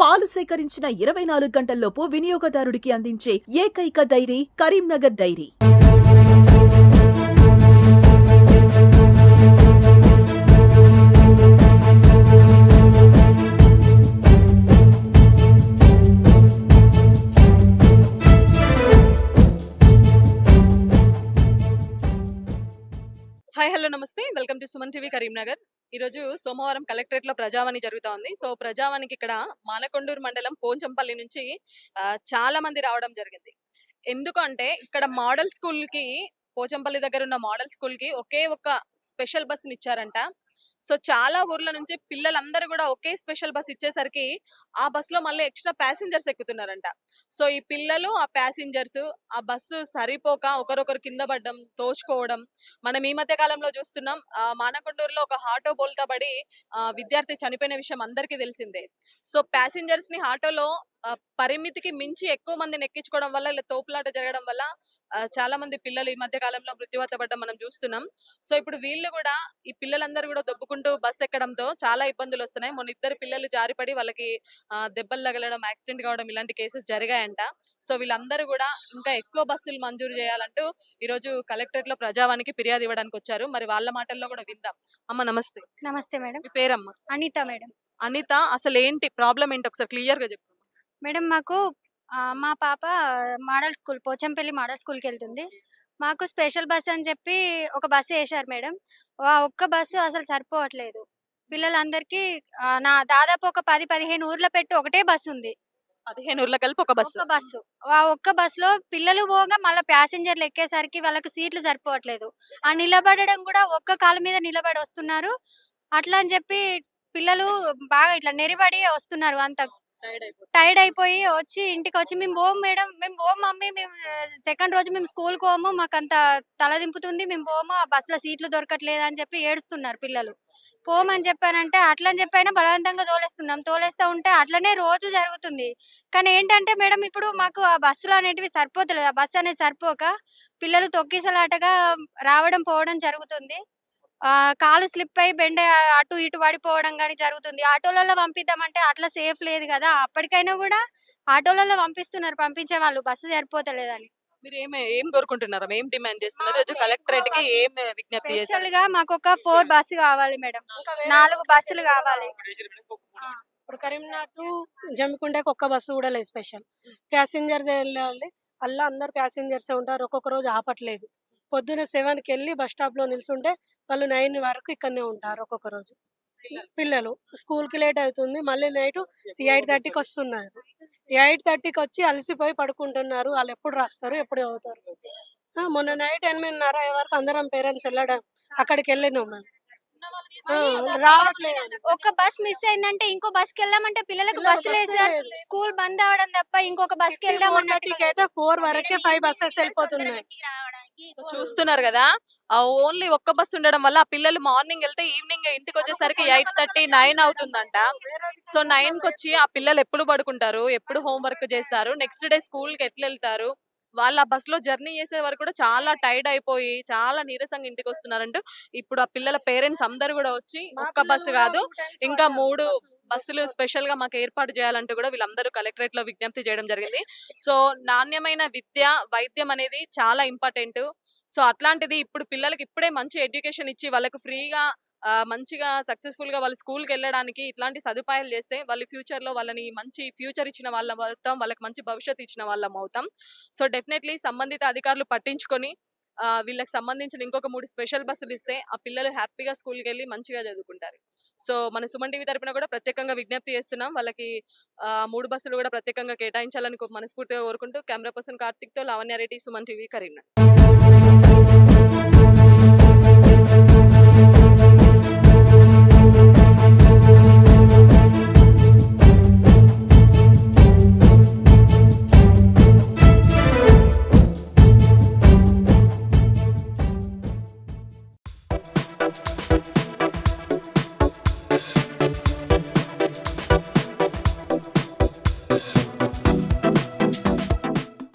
పాలు సేకరించిన ఇరవై నాలుగు గంటల్లోపు వినియోగదారుడికి అందించే ఏకైక dairy Karimnagar dairy. Hi hello నమస్తే. Welcome to Suman TV Karimnagar. ఈరోజు సోమవారం కలెక్టరేట్లో ప్రజావాణి జరుగుతా ఉంది. సో ప్రజావాణికి ఇక్కడ మానకొండూరు మండలం పోంచంపల్లి నుంచి ఆ, చాలా మంది రావడం జరిగింది. ఎందుకంటే ఇక్కడ మోడల్ స్కూల్కి పోచంపల్లి దగ్గర ఉన్న మోడల్ స్కూల్కి ఒకే ఒక స్పెషల్ బస్సుని ఇచ్చారంట సో చాలా ఊర్ల నుంచి పిల్లలందరూ కూడా ఒకే స్పెషల్ బస్ ఇచ్చేసరికి ఆ బస్లో మళ్ళీ ఎక్స్ట్రా ప్యాసింజర్స్ ఎక్కుతున్నారంట. సో ఈ పిల్లలు ఆ ప్యాసింజర్స్ ఆ బస్సు సరిపోక ఒకరొకరు కింద పడడం తోచుకోవడం మనం ఈ మధ్య కాలంలో చూస్తున్నాం ఆ, మానకొండూరులో ఒక ఆటో బోల్తా పడి ఆ, విద్యార్థి చనిపోయిన విషయం అందరికీ తెలిసిందే. సో ప్యాసింజర్స్ని ఆటోలో పరిమితికి మించి ఎక్కువ మందిని ఎక్కించుకోవడం వల్ల ఇలా తోపులాట జరగడం వల్ల చాలా మంది పిల్లలు ఈ మధ్య కాలంలో మృత్యువాత పడ్డం మనం చూస్తున్నాం. సో ఇప్పుడు వీళ్ళు కూడా ఈ పిల్లలందరూ కూడా దొబ్బుకుంటూ బస్ ఎక్కడంతో చాలా ఇబ్బందులు వస్తున్నాయి. మొన్న ఇద్దరు పిల్లలు జారిపడి వాళ్ళకి దెబ్బలు తగలడం యాక్సిడెంట్ కావడం ఇలాంటి కేసెస్ జరిగాయంట. సో వీళ్ళందరూ కూడా ఇంకా ఎక్కువ బస్సులు మంజూరు చేయాలంటూ ఈ రోజు కలెక్టరేట్లో ప్రజావానికి ఫిర్యాదు ఇవ్వడానికి వచ్చారు. మరి వాళ్ళ మాటల్లో కూడా విందాం. అమ్మ నమస్తే. నమస్తే మేడం. మీ పేరమ్మ? అనిత మేడం. అనిత అసలు ఏంటి ప్రాబ్లం ఏంటి ఒకసారి క్లియర్గా చెప్పు. మేడం మాకు మా పాప మోడల్ స్కూల్ పోచంపల్లి మోడల్ స్కూల్కి వెళ్తుంది మాకు స్పెషల్ బస్ అని చెప్పి ఒక బస్సు వేశారు మేడం. ఆ ఒక్క బస్సు అసలు సరిపోవట్లేదు. పిల్లలందరికీ నా దాదాపు ఒక పది పదిహేను ఊర్లో పెట్టి ఒకటే బస్సు ఉంది. పదిహేను ఊర్ల కలిపి ఒక బస్సు. బస్సు. ఆ ఒక్క బస్సులో పిల్లలు పోగా మళ్ళీ ప్యాసింజర్లు ఎక్కేసరికి వాళ్ళకి సీట్లు సరిపోవట్లేదు. ఆ నిలబడడం కూడా ఒక్క కాలు మీద నిలబడి వస్తున్నారు. అట్లా అని చెప్పి పిల్లలు బాగా ఇట్లా నెరిబడి వస్తున్నారు అంత టైర్డ్ అయిపోయి వచ్చి ఇంటికి వచ్చి మేము పోం మేడం మేము పోం మమ్మీ మేము సెకండ్ రోజు మేము స్కూల్ పోము మాకు అంత తల దింపుతుంది మేము పోము ఆ బస్సులో సీట్లు దొరకట్లేదు అని చెప్పి ఏడుస్తున్నారు పిల్లలు. పోమని చెప్పానంటే అట్లా అని బలవంతంగా తోలేస్తున్నాం. తోలేస్తూ ఉంటే అట్లనే రోజు జరుగుతుంది. కానీ ఏంటంటే మేడం ఇప్పుడు మాకు ఆ బస్సులు అనేటివి సరిపోతలేదు. ఆ బస్సు అనేది సరిపోక పిల్లలు తొక్కిసలాటగా రావడం పోవడం జరుగుతుంది. కాలు స్లిప్ అయి బెండ అటు ఇటు పడిపోవడం కానీ జరుగుతుంది. ఆటోలలో పంపిద్దామంటే అట్లా సేఫ్ లేదు కదా! అప్పటికైనా కూడా ఆటోలలో పంపిస్తున్నారు. పంపించే వాళ్ళు బస్సు సరిపోతలేదని. మీరు ఏం ఏం కోరుకుంటున్నారు? ఏం డిమాండ్ చేస్తున్నారు రోజు కలెక్టరేట్కి ఏం విజ్ఞప్తి చేశారు? స్పెషల్గా మాకు ఒక ఫోర్ బస్సు కావాలి మేడం. నాలుగు బస్సులు కావాలి. ఇప్పుడు కరీంనగర్ టు జమ్మికుంటకి ఒక్క బస్సు కూడా లేదు స్పెషల్. ప్యాసింజర్ వెళ్ళాలి. అలా అందరు ప్యాసింజర్స్ ఉంటారు. ఒక్కొక్క రోజు ఆపట్లేదు. పొద్దున సెవెన్కి వెళ్ళి బస్ స్టాప్లో నిల్చుంటే వాళ్ళు నైన్ వరకు ఇక్కడనే ఉంటారు ఒక్కొక్క రోజు. పిల్లలు. స్కూల్కి లేట్ అవుతుంది. మళ్ళీ నైట్ ఎయిట్ థర్టీకి వస్తున్నారు. ఎయిట్ థర్టీకి వచ్చి అలసిపోయి పడుకుంటున్నారు. వాళ్ళు ఎప్పుడు రాస్తారు ఎప్పుడు చదువుతారు మొన్న నైట్ ఎనిమిదిన్నర వరకు అందరం పేరెంట్స్ వెళ్ళడం అక్కడికి వెళ్ళినాం మేము. ఒక బస్ మిస్ అయిందంటే ఇంకో బస్కి వెళ్ళామంటే పిల్లలకు పిల్లలు బస్సు లేదు. స్కూల్ బంద్ అవడం తప్ప ఇంకొక బస్కి వెళ్దాం ఫోర్ థర్టీకి అయితే ఫోర్ వరకే ఫైవ్ బస్సెస్ వెళ్ళిపోతున్నాయి. చూస్తున్నారు కదా ఆ ఓన్లీ ఒక్క బస్సు ఉండడం వల్ల ఆ పిల్లలు మార్నింగ్ వెళ్తే ఈవినింగ్ ఇంటికి వచ్చేసరికి ఎయిట్ థర్టీ నైన్ అవుతుందంట. సో నైన్కి వచ్చి ఆ పిల్లలు ఎప్పుడు పడుకుంటారు? ఎప్పుడు హోంవర్క్ చేస్తారు? నెక్స్ట్ డే స్కూల్కి ఎట్లా వెళ్తారు? వాళ్ళ బస్లో జర్నీ చేసే వరకు కూడా చాలా టైర్డ్ అయిపోయి చాలా నీరసంగా ఇంటికి వస్తున్నారంటూ ఇప్పుడు ఆ పిల్లల పేరెంట్స్ అందరు కూడా వచ్చి ఒక్క బస్సు కాదు ఇంకా మూడు బస్సులు. స్పెషల్గా మాకు ఏర్పాటు చేయాలంటూ కూడా వీళ్ళందరూ కలెక్టరేట్లో విజ్ఞప్తి చేయడం జరిగింది. సో నాణ్యమైన విద్య వైద్యం అనేది చాలా ఇంపార్టెంట్. సో అట్లాంటిది ఇప్పుడు పిల్లలకి ఇప్పుడే మంచి ఎడ్యుకేషన్ ఇచ్చి వాళ్ళకు ఫ్రీగా మంచిగా సక్సెస్ఫుల్గా వాళ్ళ స్కూల్కి వెళ్ళడానికి ఇట్లాంటి సదుపాయాలు చేస్తే వాళ్ళ ఫ్యూచర్లో వాళ్ళని మంచి ఫ్యూచర్ ఇచ్చిన వాళ్ళం అవుతాం వాళ్ళకి మంచి భవిష్యత్తు ఇచ్చిన వాళ్ళం అవుతాం. సో డెఫినెట్లీ సంబంధిత అధికారులు పట్టించుకొని వీళ్ళకి సంబంధించిన ఇంకొక మూడు స్పెషల్ బస్సులు ఇస్తే ఆ పిల్లలు హ్యాపీగా స్కూల్కి వెళ్ళి మంచిగా చదువుకుంటారు. సో మన సుమన్ టీవీ తరపున కూడా ప్రత్యేకంగా విజ్ఞప్తి చేస్తున్నాం. వాళ్ళకి మూడు బస్సులు కూడా ప్రత్యేకంగా కేటాయించాలని మనస్ఫూర్తిగా కోరుకుంటూ కెమెరా పర్సన్ కార్తిక్తో తో సుమన్ టీవీ కరీంనగర్.